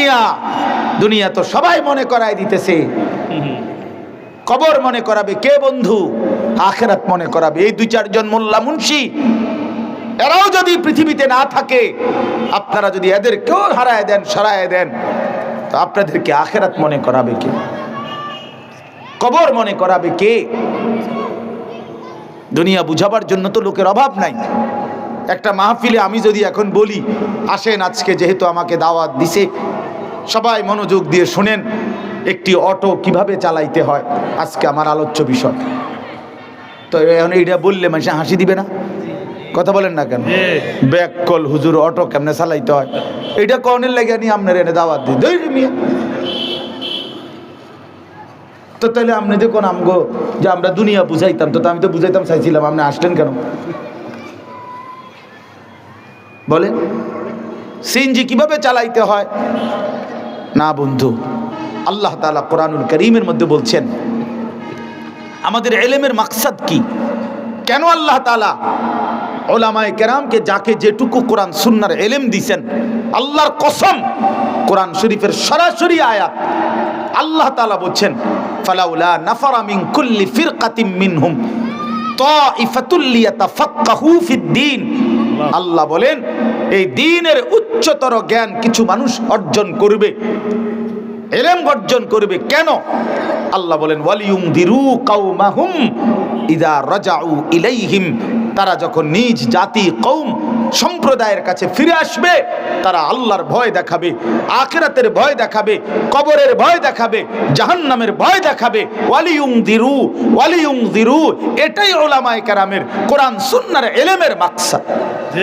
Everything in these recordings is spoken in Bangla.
মিয়া দুনিয়া তো সবাই মনে করায় দিতেছে। কবর মনে করাবে কে বন্ধু? আখেরাত মনে করাবে। এই দুই, চারজন মোল্লা মুন্সি, এরাও যদি পৃথিবীতে না থাকে, আপনারা যদি এদের কেউ হারায় দেন, সরায় দেন, তো আপনাদেরকে আখেরাত মনে করাবে কে? কবর মনে করাবে কে? দুনিয়া বুঝাবার জন্য তো লোকের অভাব নাই। একটা মাহফিলে আমি যদি এখন বলি, আসেন আজকে যেহেতু আমাকে দাওয়াত দিছে সবাই মনোযোগ দিয়ে শুনেন একটি অটো কীভাবে চালাইতে হয়। আজকে আমার আলোচ্য বিষয়। তো এখন এইটা বললে মানুষ হাসি দিবে না? কথা বলেন না কেন? ব্যাক কল হুজুর অটো কেমনে চালাইতে হয়? এটা কনের লেগে নিয়ে আপনার এনে দাওয়াত দিই। দই মিয়া তো তাহলে আপনি দেখুন আমগো যে আমরা দুনিয়া বুঝাইতাম তো আমি তো বুঝাইতাম চাইছিলাম আপনি আসলেন কেন? বলেন। সিএনজি কীভাবে চালাইতে হয়? না বন্ধু, আল্লাহ তাআলা কোরআনুল করিমের মধ্যে বলছেন, আমাদের এলেমের মাকসাদ কি? কেন আল্লাহ তাআলা ওলামায়ে কেরামকে যাকে যেটুকু কোরআন সুন্নার এলেম দিছেন, আল্লাহর কসম কোরআন শরীফের সরাসরি আয়াত, আল্লাহ তালা বলছেন, ফালাউলা নাফারা মিন কুল্লি ফিরকাতিম মিনহুম, তাইফাতুল লিয়াতাফাক্কাহু ফিদ্দীন আল্লাহ। বলেন, এই দিনের উচ্চতর জ্ঞান কিছু মানুষ অর্জন করবে, এলেম অর্জন করবে। কেন? আল্লাহ বলেন ওয়ালিউম দিরু কাউমাহুম ইদা রাজাউ ইলাইহিম। তারা যখন নিজ জাতি কৌম সম্প্রদায়ের কাছে ফিরে আসবে তারা আল্লাহর ভয় দেখাবে আখেরাতের ভয় দেখাবে কবরের ভয় দেখাবে জাহান্নামের ভয় দেখাবে। ওয়ালিউম দিরু ওয়ালিউম দিরু এটাই ওলামায় কেরামের কোরআন সুন্নার এলেমের মাকসাদ। জি।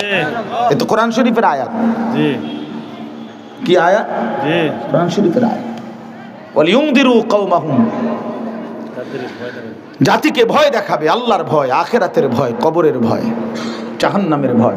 এ তো কোরআন শরীফের আয়াত। জি। কি আয়াত? কোরআন শরীফের আয়াত। ওয়ালিউমদিরু কওমাহুম। জাতিকে ভয় দেখাবে আল্লাহর ভয় আখেরাতের ভয় কবরের ভয় জাহান্নামের ভয়।